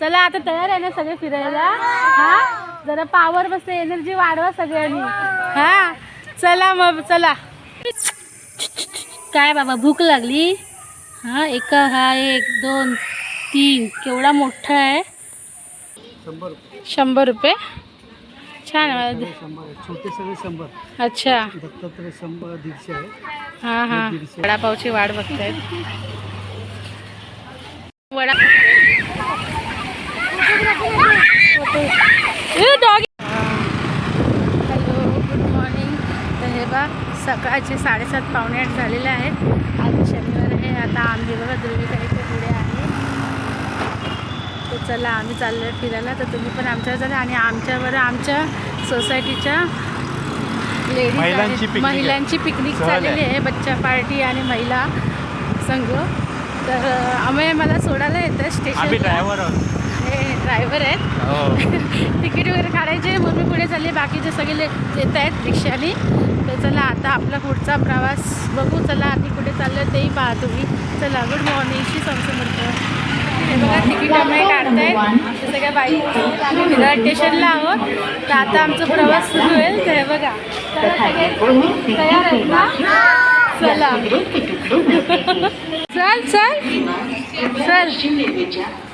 चला आता तयार आहे ना सगळे फिरायला? हा? जरा पावर बसते एनर्जी वाढवा सगळ्यांनी. हा? चला मग चला. काय बाबा भूक लागली? हा एक हा एक दोन तीन. केवढा मोठा आहे? शंभर रुपये. छान. छोटे सगळे शंभर. अच्छा. दत्तात्रय शंभर दीडशे आहे. हा हा. वडापावची वाट बघतायत. Vada dog hello good morning तर हे बा सकाळचे साडेसात पावणे आठ झालेले आहेत. आज शनिवार आहे. आता आम्ही बघा ध्रुवीकडे पुढे आहे. तर चला आम्ही चाललो आहे फिरायला. तर तुम्ही पण आमच्यावर चला आणि आमच्यावर आमच्या सोसायटीच्या लेडीज महिलांची पिकनिक. चाललेली आहे. बच्चा पार्टी आणि महिला संघ. तर आम्ही मला सोडायला येतं स्टेशन ड्रायव्हर आहोत. हे. तिकीट वगैरे काढायचे म्हणून मी पुढे चालले. बाकीचे सगळे येत आहेत रिक्षाने तर चला आता आपला पुढचा प्रवास बघू. चला आधी कुठे चाललं तेही पहा तुम्ही. चला गुड मॉर्निंग श्री समर्थ. हे बघा तिकीट आम्ही काढतायत सगळ्या बाई आहेत. आम्ही विराट स्टेशनला आहोत. तर आता आमचा प्रवास सुरू होईल. तर हे बघा. तयार आहेत ना? चला. चल चल. चल.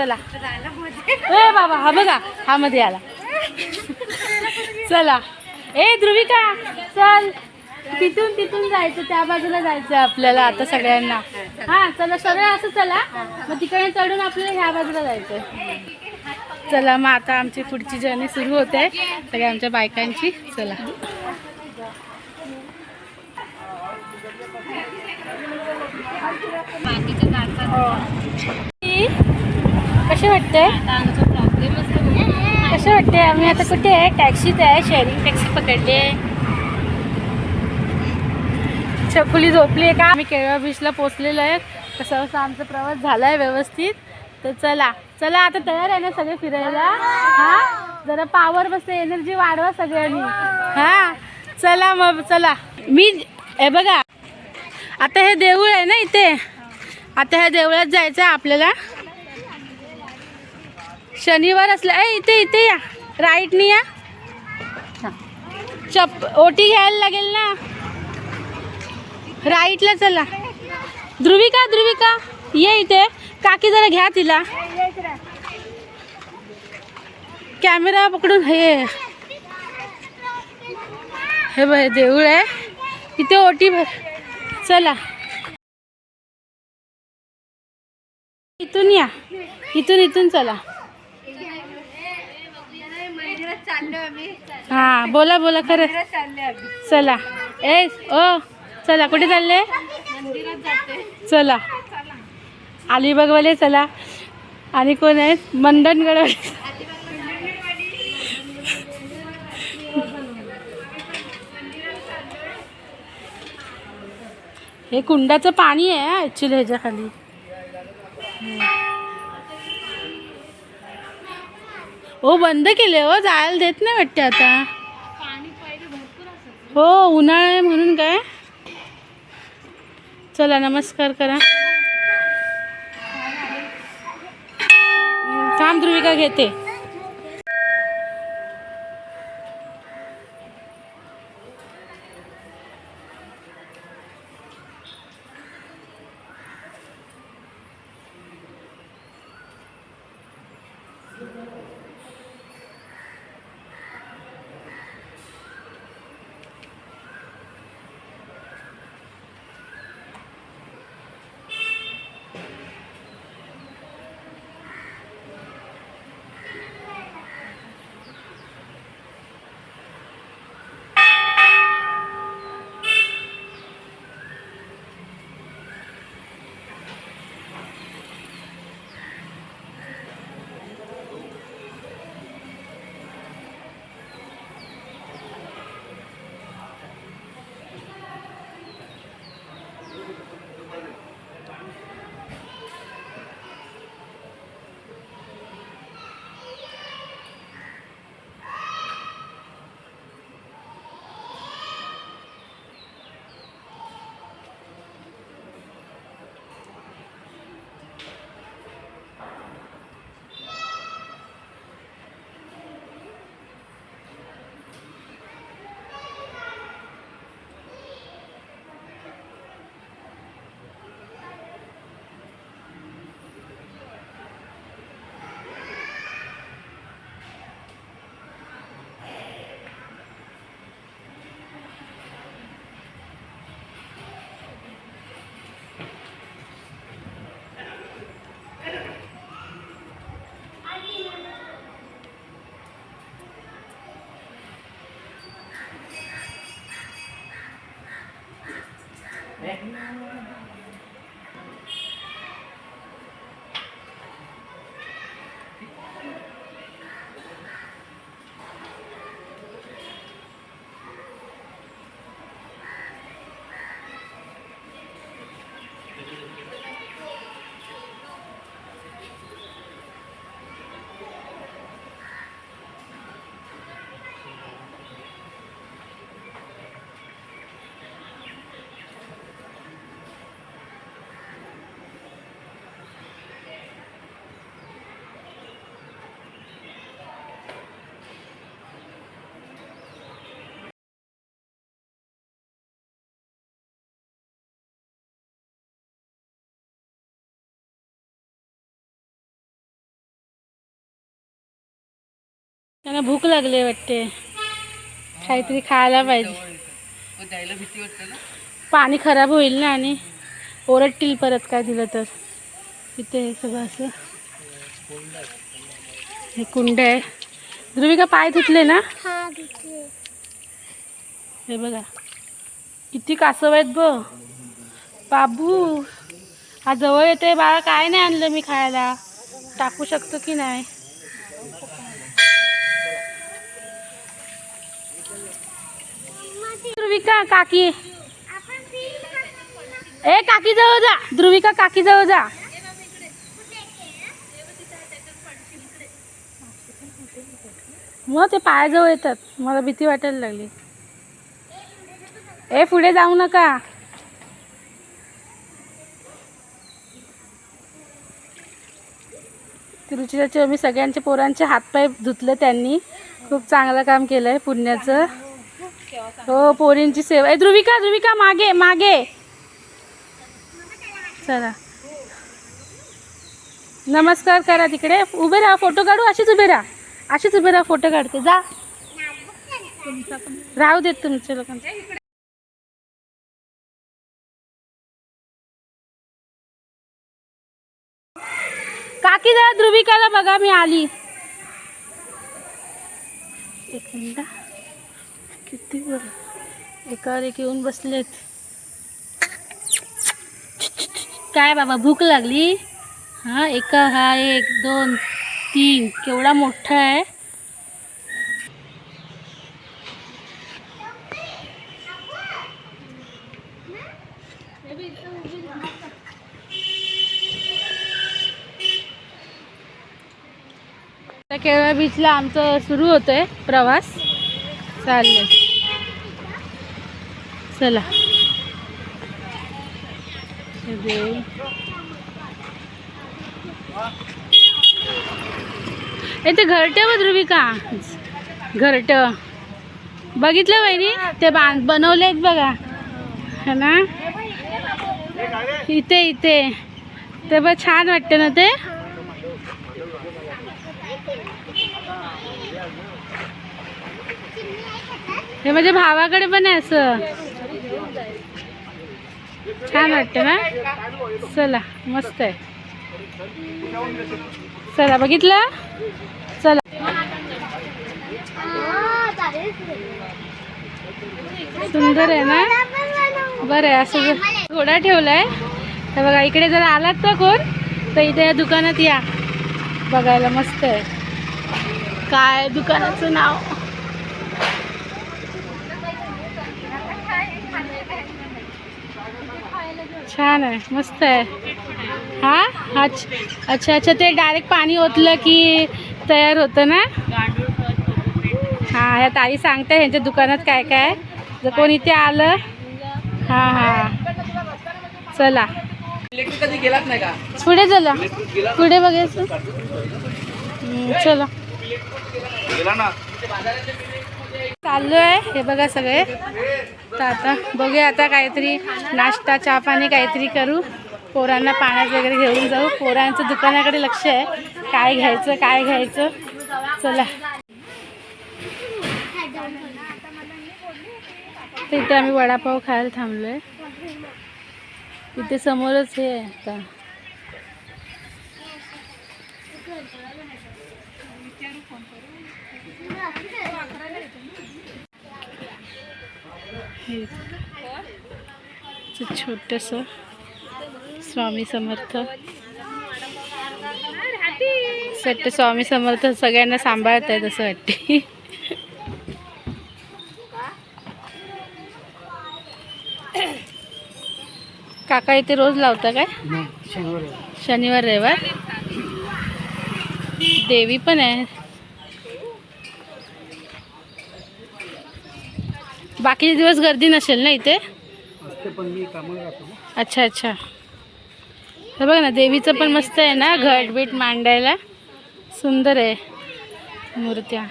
चला. ए बाबा हा बघा हा मध्ये आला. चला. ए ध्रुविका चल. तिथून तिथून जायचं त्या बाजूला जायचं आपल्याला आता सगळ्यांना. हा चला सरळ असं चला. मग तिकडे चढून आपल्याला ह्या बाजूला जायचं चला मग आता आमची पुढची जर्नी सुरू होते. सगळ्या आमच्या बायकांची. चला. कसे वाटते? कसं वाटते? आम्ही आता कुठे आहे? टॅक्सीत आहे शेअरिंग टॅक्सी पकडली आहे. छकुली झोपली आहे का? आम्ही केळवा बीचला पोचलेलो आहे. कसं असं आमचा प्रवास झाला आहे व्यवस्थित. तर चला चला आता तयार आहे ना सगळे फिरायला? हा? जरा पावर बसते एनर्जी वाढवा सगळ्यांनी. हा? चला मग चला. मी हे बघा. आता हे देऊळ आहे ना इथे? आता ह्या देवळात जायचं आहे आपल्याला. शनिवार असला ए इथे इथे या. राईटनी या. चप ओटी घ्यायला लागेल ना. राईटला चला. ध्रुविका ध्रुविका ये इथे. काकी जरा घ्या तिला. कॅमेरा पकडून हे. हे बघ देऊळ आहे. इथे ओटी भर चला. इथून या. इथून इथून चला. हा बोला बोला खरं. चला. ए ओ चला कुठे चालले? चला. अलिबागवाले चला. आणि कोण आहेत मंडणगडवाले. हे कुंडाचं पाणी आहे ॲक्च्युली ह्याच्या हो बंद केले हो जायला देत नाही वाटते आता. हो उन्हाळा आहे म्हणून काय? चला नमस्कार करा. थांब ध्रुविका घेते. 哎 त्यांना भूक लागली वाटते. काहीतरी खायला पाहिजे. पाणी खराब होईल ना आणि ओरडतील परत काय दिलं तर. इथे हे सगळं असं. हे कुंड आहे. ध्रुविका पाय धुतले ना? हे बघा. किती कासव आहेत ब. बाबू हा जवळ येते बाळा. काय नाही आणलं मी खायला. टाकू शकतो की नाही? ध्रुविका काकी. ए काकी जवळ जा. ध्रुविका काकी जवळ जा. मग ते पायाजवळ येतात. मला भीती वाटायला लागली. ए पुढे जाऊ नका. तिरुचिराचे मी सगळ्यांचे पोरांचे हातपाय धुतले त्यांनी. खूप चांगलं काम केलं आहे पुण्याचं. हो पोरींची सेवा. आहे ध्रुविका ध्रुविका मागे मागे. चला. नमस्कार करा तिकडे. उभे राहा फोटो काढू अशीच उभे राहा. अशीच उभे राहा फोटो काढते. जा. राहू देत तुमच्या लोकांचे. काकी जरा ध्रुविकाला बघा मी आली. एक मिनिट. किती बरं. एकावर एक येऊन बसलेत. काय बाबा भूक लागली? हा एका हा एक दोन तीन. केवढा मोठा आहे. आता बीचला आमचं सुरू होतोय प्रवास. चाललंय चला. ए ते घरटे ध्रुवी का घरट. बघितलं वहिनी? ते बांध बनवलेत बघा. है ना? इथे इथे. ते बघ छान वाटतं ना ते? हे माझ्या भावाकडे पण आहे असं. छान वाटतं ना? चला मस्त आहे. चला बघितलं? चला. सुंदर आहे ना? बरं आहे असं जर- घोडा ठेवलाय. तर बघा इकडे जर आलात तर कोण? तर इथे या दुकानात या. बघायला मस्त आहे. काय दुकानाचं नाव? छान आहे मस्त आहे. हा? अच्छा अच्छा अच्छा ते डायरेक्ट पाणी ओतलं की तयार होतं ना? हां ह्या ताई सांगते ह्यांच्या दुकानात काय काय आहे. जर कोण इथे आलं? हां हां. चला. इलेक्ट्रिक कधी नाही का पुढे चला. पुढे बघायचं. हम्म, चला. गेला ना. चाललो आहे हे बघा सगळे. तर आता बघूया आता काहीतरी नाश्ता चहा पाणी काहीतरी करू. पोरांना पाण्यात वगैरे घेऊन जाऊ. पोरांचं दुकानाकडे लक्ष आहे. काय घ्यायचं काय घ्यायचं? चला. तिथे आम्ही वडापाव खायला थांबलो आहे इथे समोरच हे आहे आता हे. ते छोटंसं स्वामी समर्थ. सट्ट स्वामी समर्थ सगळ्यांना सांभाळत आहे असं वाटते. काका इथे रोज लावता काय. शनिवार रविवार? देवी पण आहे. बाकीचे दिवस गर्दी नसेल ना इथे? अच्छा अच्छा. हे बघ ना देवीचं पण मस्त आहे ना घट बीट मांडायला. सुंदर आहे मूर्त्या.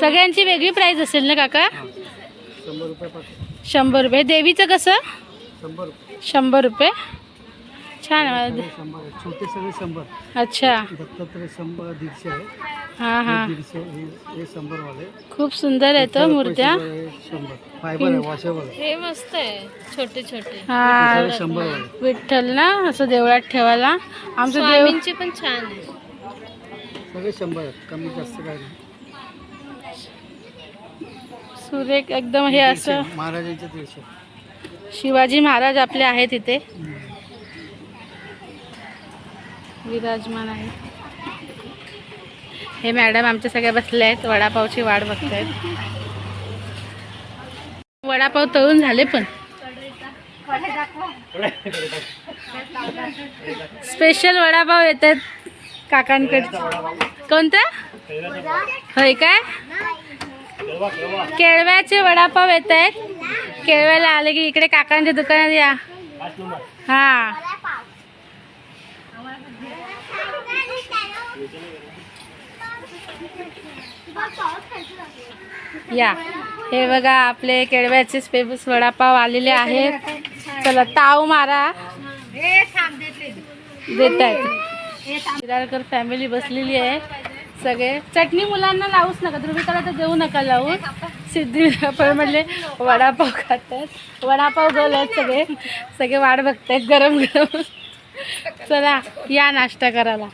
सगळ्यांची वेगळी प्राईस असेल ना काका? शंभर रुपये. देवीचं कसं? शंभर रुपये. छान आहे. सगळे शंभर आहे छोटे सगळे शंभर. अच्छा. दत्तात्रय शंभर दीडशे आहे. हां हां. हे दीडशे हे हे खूप सुंदर आहे तो मूर्त्या. हे शंभर. फायबर आहे वॉशेबल आहे. हे मस्त आहे. छोटे छोटे. हे. हा विठ्ठल ना असं देवळात ठेवायला. आमचं देव स्वामींचे पण छान आहे. सगळे शंभर आहेत. कमी जास्त काही नाही. सुरेख एकदम हे असं दीडशे, महाराजांचे दीडशे. शिवाजी महाराज आपले आहेत इथे. हम्म. विराजमान आहे. हे मॅडम आमच्या सगळ्या बसल्या आहेत. वडापावची वाट बघतायत. वडापाव तळून झाले पण. स्पेशल वडापाव येत आहेत काकांकडे. कोणता? होय काय? केळव्याचे वडापाव येत आहेत केळव्याला आले की इकडे काकांच्या दुकानात या. हा. या. हे बघा आपले केळव्याचे स्पेबस वडापाव आलेले आहेत. चला ताव मारा. देत आहेत शिराळकर फॅमिली बसलेली आहे. सगळे. चटणी मुलांना लावूच नका. ध्रुवीकडे तर देऊ नका लावून. सिद्धी पण म्हणजे वडापाव खातात. वडापाव गोल आहेत सगळे. सगळे वाट बघतायत गरम गरम चला या नाश्ता करायला.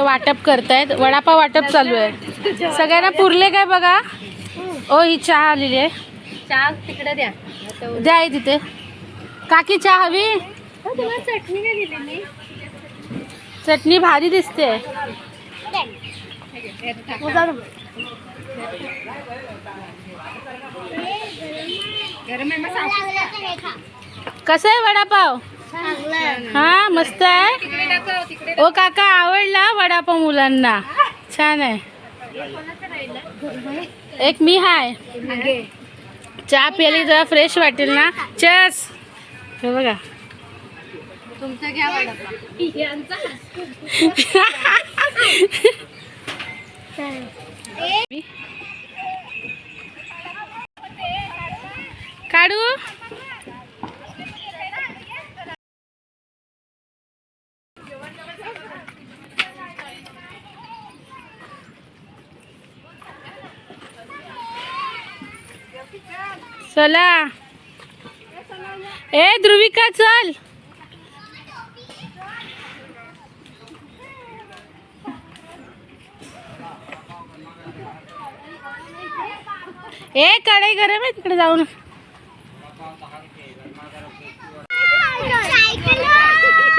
वाटप करतायत वडापाव वाटप चालू आहे. सगळ्यांना पुरले काय बघा? ओ ही चहा आलेली आहे. चहा तिकडे द्या. द्या आई तिथे. काकी चहा हवी? तुम्हाला चटणी चटणी भारी दिसते. कसं आहे वडापाव? हा मस्त आहे. ओ काका आवडला वडापाव मुलांना. छान आहे. एक मी हाय. चहा प्यायली जरा फ्रेश वाटेल ना. चस हे बघा. तुमचं घ्या वडापाव. काढू? चला. ए ध्रुविका चल. ए कढई गरम आहे तिकडे जाऊन.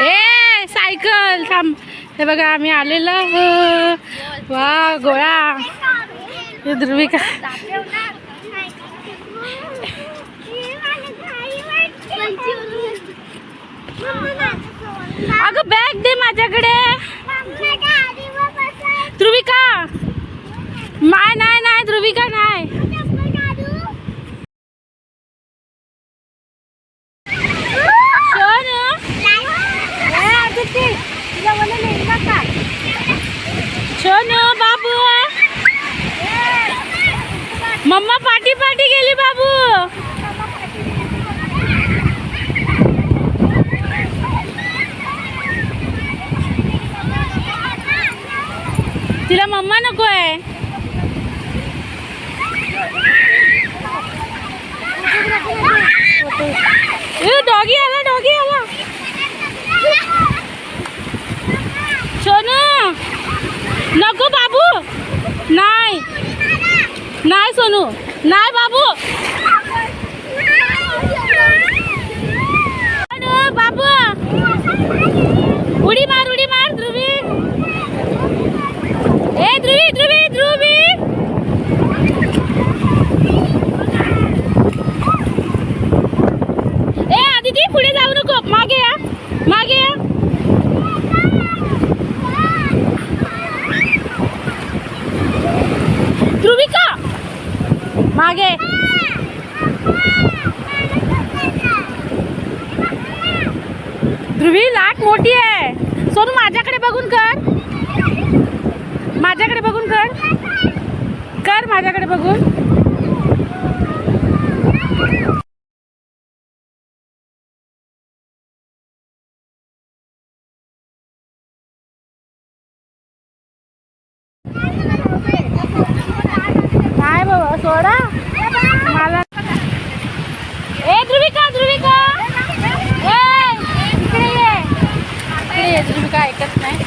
ए सायकल थांब. हे बघा आम्ही आलेलो वा गोळा. हे ध्रुविका. अगं बॅग दे माझ्याकडे. ध्रुविका. माय नाही नाही ध्रुविका नाही. શીલા મમ્મા નો કોઈ ડોગી આલા ડોગી આલા સોનુ नको बाबू નાય નાય સોનુ નાય बाबू बाबू ઉડી मार ઉડી मार ध्रुवी ए आदिती पुढे जाऊ नको. मागे मागे मागे. लाट मोठी आहे. सोनू माझ्याकडे बघून कर. माझ्याकडे बघून कर. कर माझ्याकडे बघून काय बाबा सोडा मला ए ध्रुविका ध्रुविका ए, इकडे ये इकडे ये ध्रुविका ऐकत नाही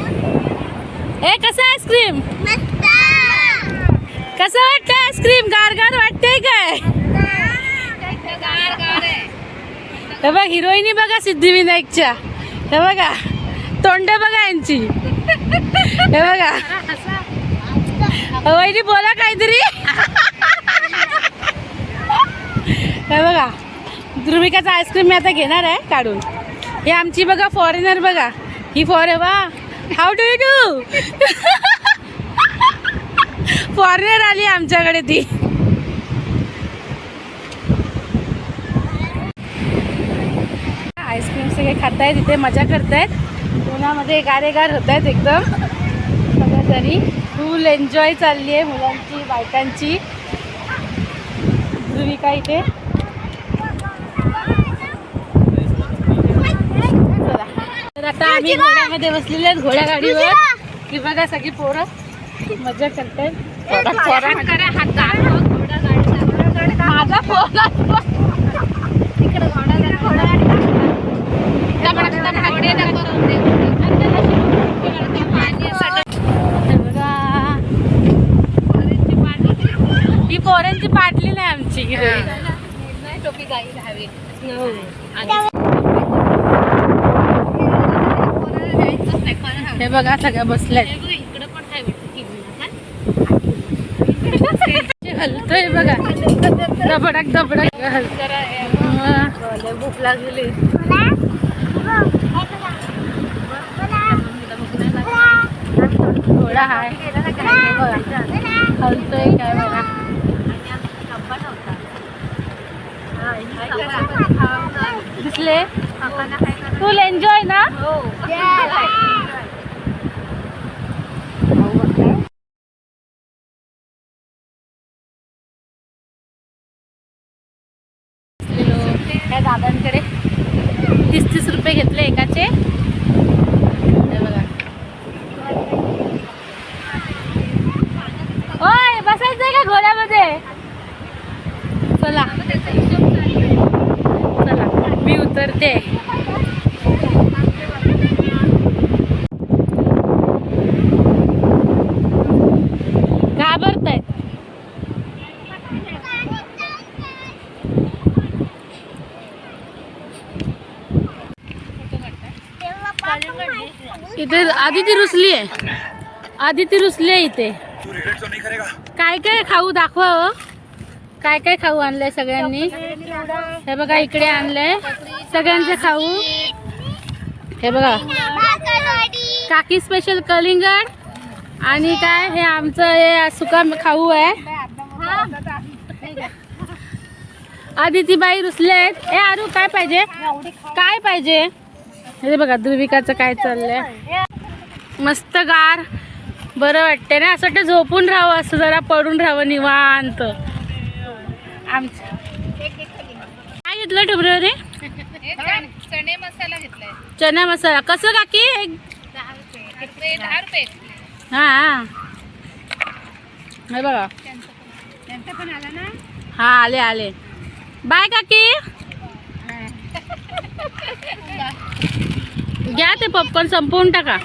ए कसं आईस्क्रीम कसं वाटतं आईस्क्रीम गार गार वाटतंय काय हे बघ हिरोईनी बघा सिद्धिविनायकच्या. हे बघा तोंड बघा यांची. हे बघा. वहिनी बोला काहीतरी. हे बघा ध्रुविकाचा आईस्क्रीम मी आता घेणार आहे काढून. हे आमची बघा फॉरेनर बघा. ही फॉर वा. How do you do foreigner आली आमच्याकडे ती आईस्क्रीम सगळे खात आहेत इथे मजा करतायत. उन्हामध्ये गारेगार होत आहेत एकदम. सगळं तरी फुल एन्जॉय चालली आहे मुलांची बायकांची. ध्रुविका इथे. तर आता आम्ही घोड्यामध्ये बसलेले आहेत घोड्या गाडीवर. की बघा सगळी पोरं मजा करतायत. माझा फोन ही पोरांची पाटली नाही आमची. हे. बघा सगळ्या बसल्यात हलतोय बघा. दबडक दबडक. हलत भूक लागली. थोडा हाय. बघा हलतोय काय बघा. दिसले? फुल एन्जॉय ना त्या दादांकडे तीस तीस रुपये घेतले एकाचे हे बघा ओय बसायचंय का घोड्यामध्ये चला चला मी उतरते घाबरतायत इथे आदिती रुसली आहे. आदिती रुसली आहे इथे. काय काय खाऊ दाखवा हो. काय काय खाऊ आणलंय सगळ्यांनी? हे बघा इकडे आणलंय. सगळ्यांचे खाऊ. हे बघा. काकी स्पेशल कलिंगड आणि काय हे आमचं हे सुका खाऊ आहे. आदितीबाई रुसले आहेत. ए आरू काय पाहिजे? काय पाहिजे? हे बघा दुर्विकाचं काय चाललंय? मस्त गार. बरं वाटतंय ना? असं वाटतं झोपून राहावं असं जरा पडून राहावं निवांत. आमचं. काय घेतलं फेब्रुवारी चणे मसाला घेतलाय. चना मसाला. कसं काकी? एक दहा रुपये. हा हे. बघा त्यांचा पण आला ना हा आले आले. बाय काकी. घ्या ते पॉपकॉर्न संपवून टाका.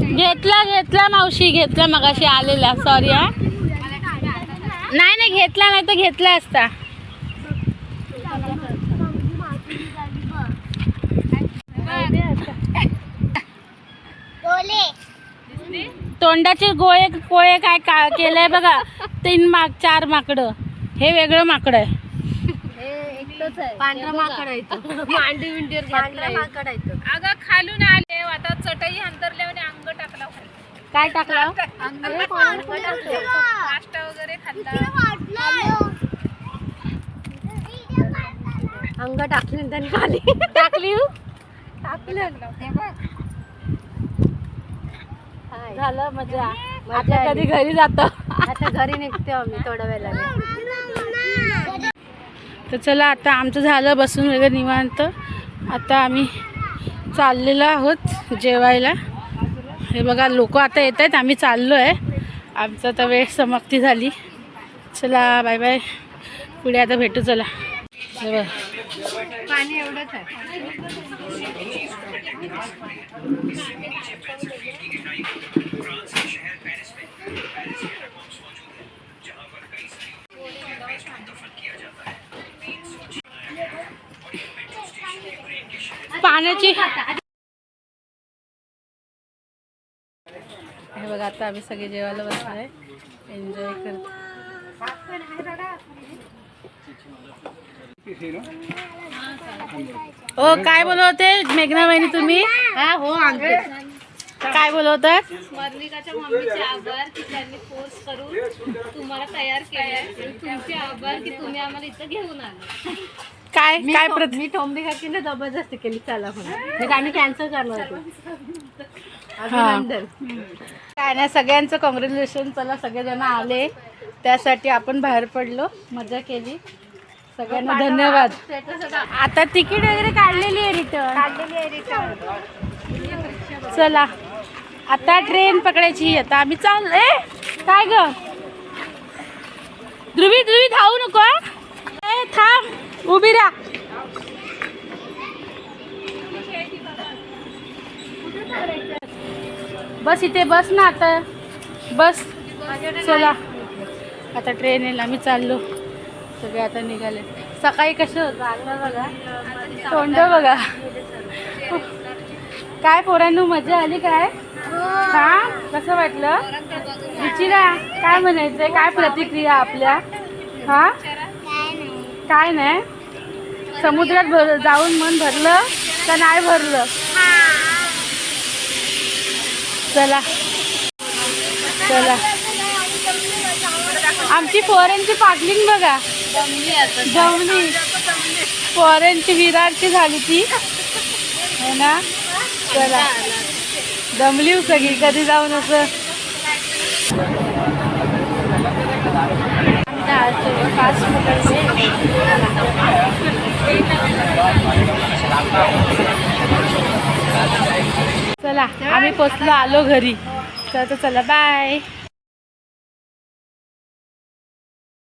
घेतला घेतला मावशी घेतला मगाशी आलेला. सॉरी हा. नाही नाही घेतला नाही तर घेतला असता. तोंडाचे गोळे कोळे काय का केलंय बघा. तीन माग चार माकडं. हे वेगळं माकड आहे. पांढरा माकड आहे मांडी विंडीवर पांढरा माकड आहे अगं खालून आले. आता चटई अंतरल्यावर अंग टाकला. काय टाकलं? नाश्ता वगैरे खाल्ला. अंग टाकले त्यांनी खाली. टाकली हो? हाय. झालं मजा. आता. कधी घरी जातो. आता घरी निघतो आम्ही थोड्या वेळाने. तर चला आता आमचं झालं बसून वगैरे निवांत. आता आम्ही चाललेलो आहोत जेवायला. हे बघा लोक आता येत आहेत आम्ही चाललो आहे. आमचं आता वेळ समाप्ती झाली. चला बाय बाय. पुढे आता भेटू चला. हे पाणी एवढंच आहे. पाण्याची हे बघा आता आम्ही सगळे जेवायला बसलो आहे एन्जॉय करतो ओ काय बोलवते मेघना बहिणी तुम्ही? हा हो आणते काय बोलवतात? स्वर्णिकाच्या मम्मीचे आभार की त्यांनी फोर्स करून तुम्हाला तयार केले तुमचे आभार की तुम्ही आम्हाला इथं घेऊन आले काय काय प्रत मी टोंबी काकीने जबरदस्ती केली चला म्हणून. आम्ही कॅन्सल करणार होतो. अभिनंदन. काय नाही सगळ्यांचं कॉंग्रॅच्युलेशन चला सगळेजण आले. त्यासाठी आपण बाहेर पडलो. मजा केली. सगळ्यांना धन्यवाद. आता तिकीट वगैरे काढलेली आहे रिटर्न काढलेली आहे रिटर्न चला. आता ट्रेन पकडायची आता आम्ही चाललोय काय ग? ध्रुवी ध्रुवी धावू नको हं? ए, थांब. उभी राहा. बस इथे बस ना आता. बस. चला. आता ट्रेन येईल. आम्ही चाललो. सगळे आता निघाले. सकाळी कसं होतं? आता बघा. तोंड बघा. काय पोरांनो मजा आली काय? हा? कसं वाटलं? विचिरा. काय म्हणायचंय? काय प्रतिक्रिया आपल्या? हा? काय नाही. समुद्रात भर जाऊन मन भरलं का नाही भरलं? चला. चला. आमची पोरांची पाटलिंग बघा. जमली. फॉरेनची विरारची झाली ती. हो ना? चला. दमली सगळी कधी जाऊन असं. फास्ट चला आम्ही पोचलो आलो घरी. तर चला बाय